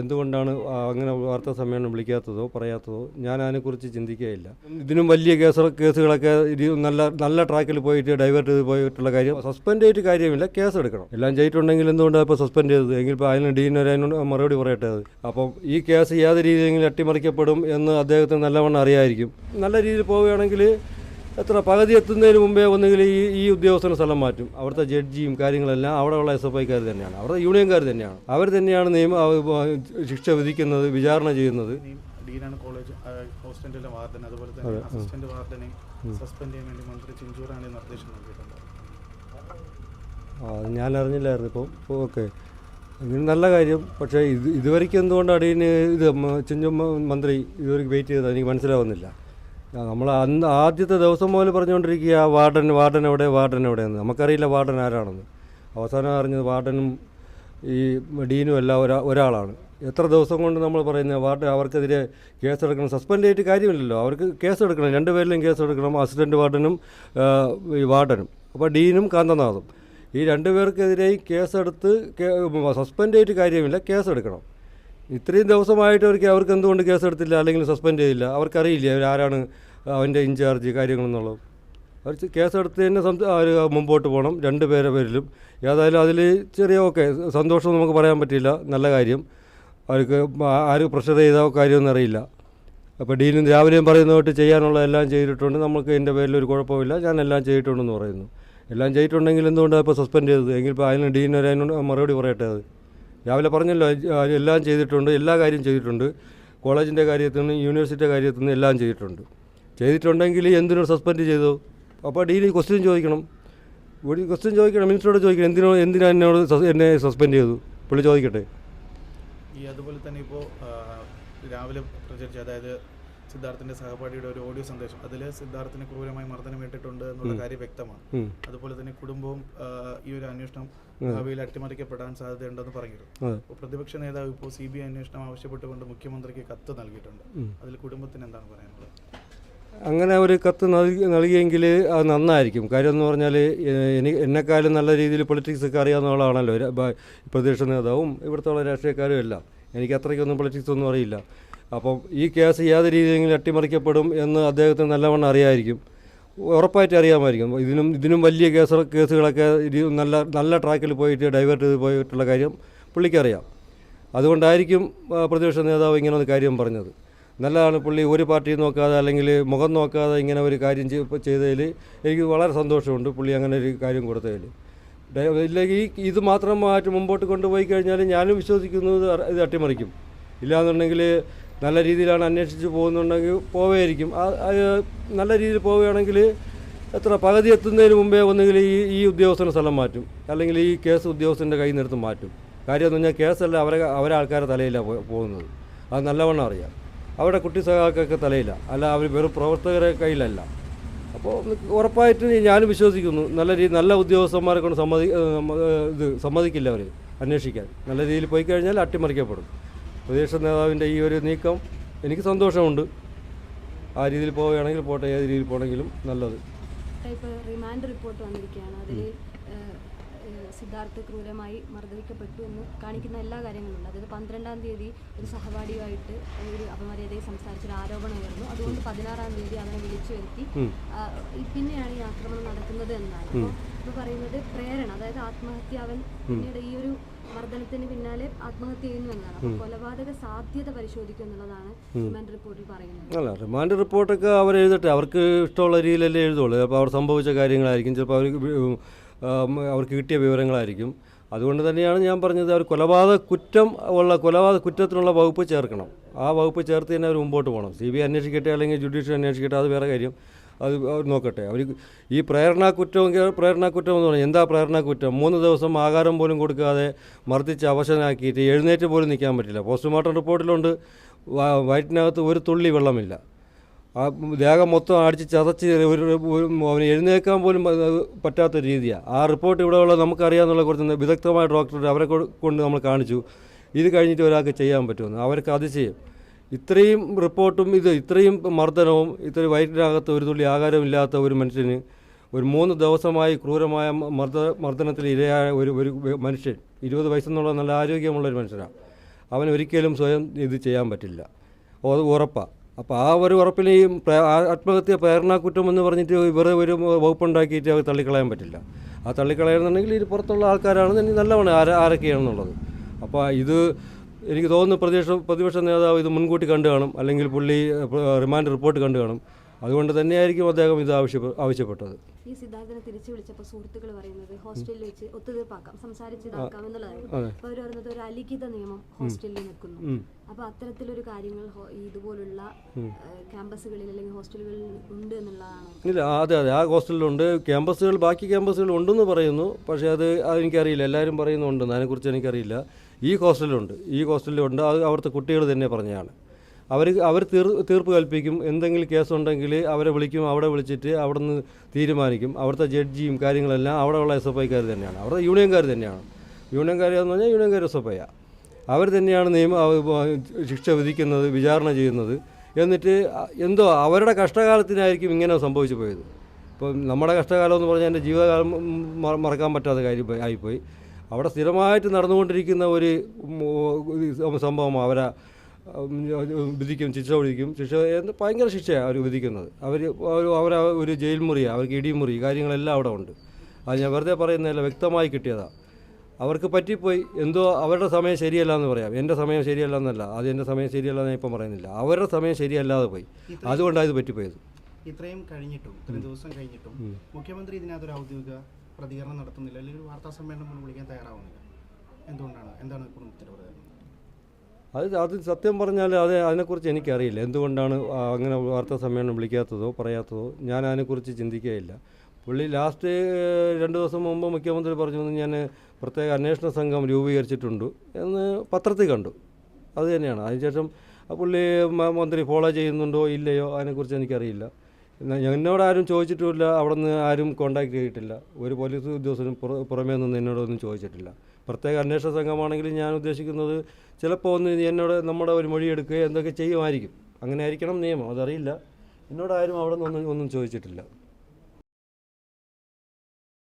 എന്തുകൊണ്ടാണ് അങ്ങനെ വാർത്താ സമ്മേളനം വിളിക്കാത്തതോ പറയാത്തതോ ഞാൻ അതിനെക്കുറിച്ച് ചിന്തിക്കുകയില്ല. ഇതിനും വലിയ കേസ് കേസുകളൊക്കെ നല്ല നല്ല ട്രാക്കിൽ പോയിട്ട് ഡൈവേർട്ട് ചെയ്ത് പോയിട്ടുള്ള കാര്യം സസ്പെൻഡ് ചെയ്തിട്ട് കാര്യമില്ല കേസ് എടുക്കണം എല്ലാം ചെയ്തിട്ടുണ്ടെങ്കിൽ എന്തുകൊണ്ടാണ് ഇപ്പോൾ സസ്പെൻഡ് ചെയ്തത്? എങ്കിൽ ഇപ്പോൾ അതിന് ഡീൻ അതിനോട് മറുപടി പറയട്ടെ അത്. അപ്പം ഈ കേസ് ഏത് രീതിയിലെങ്കിലും അട്ടിമറിക്കപ്പെടും എന്ന് അദ്ദേഹത്തിന് നല്ലവണ്ണം അറിയായിരിക്കും. നല്ല രീതിയിൽ പോവുകയാണെങ്കിൽ എത്ര പകുതി എത്തുന്നതിന് മുമ്പേ ഒന്നുകിൽ ഈ ഈ ഉദ്യോഗസ്ഥന് സ്ഥലം മാറ്റും. അവിടുത്തെ ജഡ്ജിയും കാര്യങ്ങളെല്ലാം അവിടെയുള്ള എസ് എഫ് ഐക്കാർ തന്നെയാണ്. അവിടെ യൂണിയൻകാർ തന്നെയാണ്. അവർ തന്നെയാണ് നിയമ ശിക്ഷ വിധിക്കുന്നത് വിചാരണ ചെയ്യുന്നത്. ഡീനാണ് കോളേജ് ഹോസ്റ്റലിലെ വാർഡൻ. അതുപോലെ തന്നെ അസിസ്റ്റന്റ് വാർഡനെ സസ്പെൻഡ് ചെയ്യാൻ വേണ്ടി മന്ത്രി ചിഞ്ചൂറാണ് നിർദ്ദേശം നൽകിയിട്ടുണ്ട് ഞാൻ അറിഞ്ഞില്ലായിരുന്നു ഇപ്പം. ഇപ്പോൾ ഓക്കെ. ഇങ്ങനെ നല്ല കാര്യം. പക്ഷേ ഇത് ഇതുവരെയ്ക്ക് എന്തുകൊണ്ട് അടിയന് ഇത് ചിഞ്ചു മന്ത്രി ഇതുവരെയ്ക്ക് വെയിറ്റ് ചെയ്തത്? എനിക്ക് മനസ്സിലാവുന്നില്ല. നമ്മൾ അന്ന് ആദ്യത്തെ ദിവസം മുതൽ പറഞ്ഞുകൊണ്ടിരിക്കുക വാർഡൻ വാർഡൻ എവിടെ വാർഡൻ എവിടെയെന്ന്. നമുക്കറിയില്ല വാർഡൻ ആരാണെന്ന്. അവസാനം അറിഞ്ഞത് വാർഡനും ഈ ഡീനും എല്ലാം ഒരാ ഒരാളാണ്. എത്ര ദിവസം കൊണ്ട് നമ്മൾ പറയുന്ന വാർഡ് അവർക്കെതിരെ കേസെടുക്കണം. സസ്പെൻഡ് ചെയ്തിട്ട് കാര്യമില്ലല്ലോ. അവർക്ക് കേസെടുക്കണം. രണ്ടുപേരിലും കേസെടുക്കണം. അസിസ്റ്റന്റ് വാർഡനും ഈ വാർഡനും. അപ്പോൾ ഡീനും കാന്തനാഥും. ഈ രണ്ടു പേർക്കെതിരെ കേസെടുത്ത് സസ്പെൻഡ് ചെയ്തിട്ട് കാര്യമില്ല കേസെടുക്കണം. ഇത്രയും ദിവസമായിട്ട് അവർക്ക് അവർക്ക് എന്തുകൊണ്ട് കേസെടുത്തില്ല അല്ലെങ്കിൽ സസ്പെൻഡ് ചെയ്തില്ല? അവർക്കറിയില്ല അവരാരാണ് അവന്റെ ഇൻചാർജ് കാര്യങ്ങളെന്നുള്ളത് അവർ കേസെടുത്ത് തന്നെ സംസ- മുമ്പോട്ട് പോകണം രണ്ട് പേരെ പേരിലും. ഏതായാലും അതിൽ ചെറിയ ഓക്കെ സന്തോഷം നമുക്ക് പറയാൻ പറ്റില്ല നല്ല കാര്യം. അവർക്ക് ആര് പ്രഷർ ചെയ്ത കാര്യമൊന്നും അറിയില്ല. അപ്പോൾ ഡീനും രാവിലെയും പറയുന്ന തൊട്ട് ചെയ്യാനുള്ള എല്ലാം ചെയ്തിട്ടുണ്ട്. നമുക്ക് എന്റെ പേരിൽ ഒരു കുഴപ്പമില്ല ഞാൻ എല്ലാം ചെയ്തിട്ടുണ്ടെന്ന് പറയുന്നു. എല്ലാം ചെയ്തിട്ടുണ്ടെങ്കിൽ എന്തുകൊണ്ടാണ് ഇപ്പോൾ സസ്പെൻഡ് ചെയ്തത്? എങ്കിൽ ഇപ്പോൾ അതിന് ഡീൻ അതിനോട് മറുപടി പറയട്ടെ അത്. രാവിലെ പറഞ്ഞല്ലോ എല്ലാം ചെയ്തിട്ടുണ്ട് എല്ലാ കാര്യം ചെയ്തിട്ടുണ്ട്. കോളേജിന്റെ കാര്യത്തിൽ നിന്ന് യൂണിവേഴ്സിറ്റിയുടെ കാര്യത്തിൽ നിന്ന് എല്ലാം ചെയ്തിട്ടുണ്ട്. ചെയ്തിട്ടുണ്ടെങ്കിൽ എന്തിനോട് സസ്പെൻഡ് ചെയ്തു? അപ്പോൾ ഡീൻ ക്വസ്റ്റ്യൻ ചോദിക്കണം. ഇവിടെ ക്വസ്റ്റ്യൻ ചോദിക്കണം മിനിസ്റ്ററോട് ചോദിക്കണം എന്തിനോ എന്തിനാ എന്നോട് എന്നെ സസ്പെൻഡ് ചെയ്തു? പുള്ളി ചോദിക്കട്ടെ. ഈ അതുപോലെ തന്നെ ഇപ്പോൾ രാവിലെ പ്രചരിച്ച അതായത് സിദ്ധാർത്ഥിന്റെ സഹപാഠിയുടെ ഒരു ഓഡിയോ സന്ദേശം അതിൽ സിദ്ധാർത്ഥിന് ക്രൂരമായി മർദ്ദനം ഏറ്റിട്ടുണ്ട് എന്നുള്ള കാര്യം വ്യക്തമാണ്. അതുപോലെ തന്നെ കുടുംബവും ഈ ഒരു അന്വേഷണം ഭാവിയിൽ അട്ടിമറിക്കപ്പെടാൻ സാധ്യതയുണ്ടെന്ന് പറഞ്ഞിരുന്നു. പ്രതിപക്ഷ നേതാവ് ഇപ്പോൾ സി ബി ഐ അന്വേഷണം ആവശ്യപ്പെട്ടുകൊണ്ട് മുഖ്യമന്ത്രിക്ക് കത്ത് നൽകിയിട്ടുണ്ട്. അതിൽ കുടുംബത്തിന് എന്താണ് പറയാനുള്ളത്? അങ്ങനെ ഒരു കത്ത് നൽകി നൽകിയെങ്കിൽ അത് നന്നായിരിക്കും. കാര്യം എന്ന് പറഞ്ഞാൽ എനിക്ക് എന്നെക്കാളും നല്ല രീതിയിൽ പൊളിറ്റിക്സ് ഒക്കെ അറിയാവുന്ന ആളാണല്ലോ പ്രതിപക്ഷ നേതാവും ഇവിടുത്തെ ഉള്ള രാഷ്ട്രീയക്കാരും എല്ലാം. എനിക്ക് അത്രയ്ക്കൊന്നും പൊളിറ്റിക്സ് ഒന്നും അറിയില്ല. അപ്പം ഈ കേസ് ഏത് രീതിയിലെങ്കിലും അട്ടിമറിക്കപ്പെടും എന്ന് അദ്ദേഹത്തിന് നല്ലവണ്ണം അറിയായിരിക്കും. ഉറപ്പായിട്ട് അറിയാമായിരിക്കും. ഇതിനും ഇതിനും വലിയ കേസ് കേസുകളൊക്കെ നല്ല നല്ല ട്രാക്കിൽ പോയിട്ട് ഡൈവേർട്ട് ചെയ്ത് പോയിട്ടുള്ള കാര്യം പുള്ളിക്കറിയാം. അതുകൊണ്ടായിരിക്കും പ്രതിപക്ഷ നേതാവ് ഇങ്ങനെ ഒരു കാര്യം പറഞ്ഞത്. നല്ലതാണ് പുള്ളി ഒരു പാർട്ടി നോക്കാതെ അല്ലെങ്കിൽ മുഖം നോക്കാതെ ഇങ്ങനെ ഒരു കാര്യം ചെയ്- ചെയ്തതിൽ എനിക്ക് വളരെ സന്തോഷമുണ്ട് പുള്ളി അങ്ങനെ ഒരു കാര്യം കൊടുത്തതിൽ ഇല്ലെങ്കിൽ ഇത് മാത്രമായിട്ട് മുമ്പോട്ട് കൊണ്ടുപോയി കഴിഞ്ഞാൽ ഞാനും വിശ്വസിക്കുന്നത് ഇത് അട്ടിമറിക്കും. ഇല്ലാന്നുണ്ടെങ്കിൽ നല്ല രീതിയിലാണ് അന്വേഷിച്ച് പോകുന്നുണ്ടെങ്കിൽ പോവുകയായിരിക്കും. നല്ല രീതിയിൽ പോവുകയാണെങ്കിൽ എത്ര പകുതി എത്തുന്നതിന് മുമ്പേ ഒന്നുകിൽ ഈ ഈ ഉദ്യോഗസ്ഥന് സ്ഥലം മാറ്റും. അല്ലെങ്കിൽ ഈ കേസ് ഉദ്യോഗസ്ഥന്റെ കയ്യിൽ നിന്നെടുത്ത് മാറ്റും. കാര്യം എന്ന് പറഞ്ഞാൽ കേസല്ല അവരെ അവരെ ആൾക്കാരെ തലയിലാണ് പോകുന്നത്. അത് നല്ലവണ്ണം അറിയാം. അവിടെ കുട്ടി സഹാക്കൊക്കെ തലയില്ല. അല്ല അവർ വെറും പ്രവർത്തകരെ കയ്യിലല്ല. അപ്പോൾ ഉറപ്പായിട്ട് ഞാനും വിശ്വസിക്കുന്നു. നല്ല രീതി നല്ല ഉദ്യോഗസ്ഥന്മാരെ കൊണ്ട് സമ്മതി ഇത് സമ്മതിക്കില്ല അവർ അന്വേഷിക്കാൻ. നല്ല രീതിയിൽ പോയി കഴിഞ്ഞാൽ അട്ടിമറിക്കപ്പെടും. പ്രദേശ നേതാവിന്റെ ഈ ഒരു നീക്കം എനിക്ക് സന്തോഷമുണ്ട്. ആ രീതിയിൽ പോവുകയാണെങ്കിൽ പോട്ടെ ഏത് രീതിയിൽ പോകണമെങ്കിലും നല്ലത്. ഇപ്പോൾ റിമാൻഡ് റിപ്പോർട്ട് വന്നിരിക്കുകയാണ്. അതിൽ സിദ്ധാർത്ഥ് ക്രൂരമായി മർദ്ദിക്കപ്പെട്ടു എന്ന് കാണിക്കുന്ന എല്ലാ കാര്യങ്ങളുണ്ട്. അതായത് പന്ത്രണ്ടാം തീയതി ഒരു സഹപാഠിയുമായിട്ട് ഒരു അപമര്യാദയെ സംസാരിച്ചൊരു ആരോപണം ഉയർന്നു അതുകൊണ്ട് പതിനാറാം തീയതി അവനെ വിളിച്ചു വരുത്തി പിന്നെയാണ് ഈ ആക്രമണം നടക്കുന്നത് എന്നാണ്. അപ്പോൾ ഇപ്പോൾ പറയുന്നത് പ്രേരണ അതായത് ആത്മഹത്യ അവൻ പിന്നീട് ഈ ഒരു മർദ്ദനത്തിന് പിന്നാലെ ആത്മഹത്യ ചെയ്യുന്നു എന്നാണ്. അപ്പോൾ കൊലപാതക സാധ്യത പരിശോധിക്കും എന്നുള്ളതാണ് റിമാൻഡ് റിപ്പോർട്ടിൽ പറയുന്നത്. അല്ല റിമാൻഡ് റിപ്പോർട്ടൊക്കെ അവർ എഴുതട്ടെ അവർക്ക് ഇഷ്ടമുള്ള രീതിയിലല്ലേ എഴുതുള്ളൂ. അപ്പോൾ അവർ സംഭവിച്ച കാര്യങ്ങളായിരിക്കും. ചിലപ്പോൾ ആം, അവർക്ക് കിട്ടിയ വിവരങ്ങളായിരിക്കും. അതുകൊണ്ട് തന്നെയാണ് ഞാൻ പറഞ്ഞത് അവർ കൊലപാതക കുറ്റം ഉള്ള കൊലപാതക കുറ്റത്തിനുള്ള വകുപ്പ് ചേർക്കണം. ആ വകുപ്പ് ചേർത്ത് തന്നെ അവർ മുമ്പോട്ട് പോകണം. സി ബി ഐ അന്വേഷിക്കട്ടെ അല്ലെങ്കിൽ ജുഡീഷ്യൽ അന്വേഷിക്കട്ടെ അത് വേറെ കാര്യം. അത് അവർ നോക്കട്ടെ. അവർ ഈ പ്രേരണാ കുറ്റമെങ്കിൽ പ്രേരണാ കുറ്റം എന്ന് പറഞ്ഞാൽ എന്താ പ്രേരണാ കുറ്റം? മൂന്ന് ദിവസം ആഹാരം പോലും കൊടുക്കാതെ മർദ്ദിച്ച് അവശനാക്കിയിട്ട് എഴുന്നേറ്റ് പോലും നിൽക്കാൻ പറ്റില്ല. പോസ്റ്റ്മോർട്ടം റിപ്പോർട്ടിലുണ്ട്. വയറ്റിനകത്ത് ഒരു തുള്ളി വെള്ളമില്ല. ആ ദേഹം മൊത്തം അടിച്ച് ചതച്ച് ഒരു അവന് എഴുന്നേൽക്കാൻ പോലും പറ്റാത്ത രീതിയാണ് ആ റിപ്പോർട്ട് ഇവിടെ ഉള്ള നമുക്കറിയാമെന്നുള്ള കുറച്ച് വിദഗ്ധമായ ഡോക്ടർ അവരെ കൊണ്ട് നമ്മൾ കാണിച്ചു. ഇത് കഴിഞ്ഞിട്ട് ഒരാൾക്ക് ചെയ്യാൻ പറ്റുമെന്ന്. അവർക്ക് അതിശയം ഇത്രയും റിപ്പോർട്ടും ഇത് ഇത്രയും മർദ്ദനവും ഇത്രയും വയറ്റിനകത്ത് ഒരു തുള്ളി ആഹാരമില്ലാത്ത ഒരു മനുഷ്യന് ഒരു മൂന്ന് ദിവസമായി ക്രൂരമായ മർദ്ദ മർദ്ദനത്തിൽ ഇരയായ ഒരു ഒരു മനുഷ്യൻ ഇരുപത് വയസ്സെന്നുള്ള നല്ല ആരോഗ്യമുള്ള ഒരു മനുഷ്യനാണ് അവൻ ഒരിക്കലും സ്വയം ഇത് ചെയ്യാൻ പറ്റില്ല. ഉറപ്പാണ് അപ്പോൾ ആ ഒരു പ്ര- ആത്മഹത്യ പ്രേരണാക്കുറ്റം എന്ന് പറഞ്ഞിട്ട് വെറുതെ ഒരു വകുപ്പുണ്ടാക്കിയിട്ട് അവർ തള്ളിക്കളയാൻ പറ്റില്ല. ആ തള്ളിക്കളയുന്നുണ്ടെങ്കിൽ ഇത് പുറത്തുള്ള ആൾക്കാരാണെന്ന് എനിക്ക് നല്ലവണ്ണം ആര ആരൊക്കെയാണെന്നുള്ളത്. അപ്പോൾ ഇത് എനിക്ക് തോന്നുന്നു പ്രതിപക്ഷ പ്രതിപക്ഷ നേതാവ് ഇത് മുൻകൂട്ടി കണ്ടു കാണും. അല്ലെങ്കിൽ പുള്ളി റിമാൻഡ് റിപ്പോർട്ട് കണ്ടു കാണും. അതുകൊണ്ട് തന്നെയായിരിക്കും അദ്ദേഹം ഇത് ആവശ്യ ആവശ്യപ്പെട്ടത്. ഈ സിദ്ധാർത്ഥനെ തിരിച്ചു വിളിച്ചപ്പോൾ സുഹൃത്തുക്കൾ പറയുന്നത് ഹോസ്റ്റലിൽ വെച്ച് ഒത്തുതീർപ്പാക്കാം സംസാരിച്ചതാക്കാം എന്നുള്ളതായിരുന്നു. അപ്പോൾ അവർ പറയുന്നത് ഒരു അലിഖിത നിയമം ഹോസ്റ്റലിൽ നിൽക്കുന്നു. അപ്പോൾ അത്തരത്തിലൊരു കാര്യങ്ങൾ ഇതുപോലുള്ള ക്യാമ്പസുകളിൽ അല്ലെങ്കിൽ ഹോസ്റ്റലുകളിൽ ഉണ്ട് എന്നുള്ളതാണ്? ഇല്ല അതെ അതെ. ആ ഹോസ്റ്റലിലുണ്ട്. ക്യാമ്പസുകൾ ബാക്കി ക്യാമ്പസുകൾ ഉണ്ടെന്ന് പറയുന്നു. പക്ഷേ അത് അതെനിക്കറിയില്ല എല്ലാവരും പറയുന്നുണ്ടെന്ന് അതിനെക്കുറിച്ച് എനിക്കറിയില്ല. ഈ ഹോസ്റ്റലിലുണ്ട്. ഈ ഹോസ്റ്റലിലുണ്ട്. അത് അവിടുത്തെ കുട്ടികൾ തന്നെ പറഞ്ഞതാണ്. അവർ അവർ തീർ തീർപ്പ് കൽപ്പിക്കും. എന്തെങ്കിലും കേസുണ്ടെങ്കിൽ അവരെ വിളിക്കും അവിടെ വിളിച്ചിട്ട് അവിടെ നിന്ന് തീരുമാനിക്കും. അവിടുത്തെ ജഡ്ജിയും കാര്യങ്ങളെല്ലാം അവിടെ ഉള്ള എസ് എഫ് ഐക്കാർ തന്നെയാണ്. അവിടെ യൂണിയൻകാർ തന്നെയാണ്. യൂണിയൻകാർ എന്ന് പറഞ്ഞാൽ യൂണിയൻകാർ എസ് എഫ് ഐയാണ് അവർ തന്നെയാണ് നിയമം ശിക്ഷ വിധിക്കുന്നത് വിചാരണ ചെയ്യുന്നത്. എന്നിട്ട് എന്തോ അവരുടെ കഷ്ടകാലത്തിനായിരിക്കും ഇങ്ങനെ സംഭവിച്ചു പോയത്. ഇപ്പം നമ്മുടെ കഷ്ടകാലം എന്ന് പറഞ്ഞാൽ എന്റെ ജീവിതകാലം മറക്കാൻ പറ്റാത്ത കാര്യം പോയി- ആയിപ്പോയി. അവിടെ സ്ഥിരമായിട്ട് നടന്നുകൊണ്ടിരിക്കുന്ന ഒരു സംഭവം അവരെ വിധിക്കും ശിക്ഷ വിധിക്കും. ശിക്ഷ ഭയങ്കര ശിക്ഷയാണ് അവർ വിധിക്കുന്നത്. അവർ അവർ ഒരു ജയിൽ മുറി അവർക്ക് ഇടിമുറി കാര്യങ്ങളെല്ലാം അവിടെ ഉണ്ട്. അത് ഞാൻ വെറുതെ പറയുന്നതല്ല വ്യക്തമായി കിട്ടിയതാണ് അവർക്ക് പറ്റിപ്പോയി എന്തോ അവരുടെ സമയം ശരിയല്ല എന്ന് പറയാം. എന്റെ സമയം ശരിയല്ല എന്നല്ല അത് എന്റെ സമയം ശരിയല്ല എന്ന് ഇപ്പം പറയുന്നില്ല. അവരുടെ സമയം ശരിയല്ലാതെ പോയി. അതുകൊണ്ടാണ് ഇത് പറ്റിപ്പോയത്. ഇത്രയും കഴിഞ്ഞിട്ടും ഇത്രയും ദിവസം കഴിഞ്ഞിട്ടും മുഖ്യമന്ത്രി ഇതിനകത്തൊരു ഔദ്യോഗിക പ്രതികരണം നടത്തുന്നില്ല അല്ലെങ്കിൽ വാർത്താ സമ്മേളനം വിളിക്കാൻ തയ്യാറാവുന്നില്ല. എന്തുകൊണ്ടാണ്? എന്താണ് ഇപ്പോഴും പ്രതികരണം അത് അത് സത്യം പറഞ്ഞാൽ അത് അതിനെക്കുറിച്ച് എനിക്കറിയില്ല. എന്തുകൊണ്ടാണ് അങ്ങനെ വാർത്താ സമ്മേളനം വിളിക്കാത്തതോ പറയാത്തതോ ഞാൻ അതിനെക്കുറിച്ച് ചിന്തിക്കുകയില്ല. പുള്ളി ലാസ്റ്റ് രണ്ട് ദിവസം മുമ്പ് മുഖ്യമന്ത്രി പറഞ്ഞു "എന്ന് ഞാൻ പ്രത്യേക അന്വേഷണ സംഘം രൂപീകരിച്ചിട്ടുണ്ട് എന്ന് പത്രത്തിൽ കണ്ടു. അത് തന്നെയാണ്. അതിനുശേഷം പുള്ളി മന്ത്രി ഫോളോ ചെയ്യുന്നുണ്ടോ ഇല്ലയോ അതിനെക്കുറിച്ച് എനിക്കറിയില്ല. എന്നാ എന്നോട് ആരും ചോദിച്ചിട്ടുമില്ല. അവിടെ നിന്ന് ആരും കോണ്ടാക്ട് ചെയ്തിട്ടില്ല. ഒരു പോലീസ് ഉദ്യോഗസ്ഥനും പുറ- പുറമേ നിന്ന് എന്നോടൊന്നും ചോദിച്ചിട്ടില്ല. പ്രത്യേക അന്വേഷണ സംഘമാണെങ്കിലും ഞാൻ ഉദ്ദേശിക്കുന്നത് ചിലപ്പോൾ ഒന്ന് എന്നോട് നമ്മുടെ ഒരു മൊഴി എടുക്കുകയോ എന്തൊക്കെ ചെയ്യുമായിരിക്കും. അങ്ങനെ ആയിരിക്കണം നിയമം. അതറിയില്ല. എന്നോടാരും അവിടെ നിന്നൊന്നും ഒന്നും ചോദിച്ചിട്ടില്ല.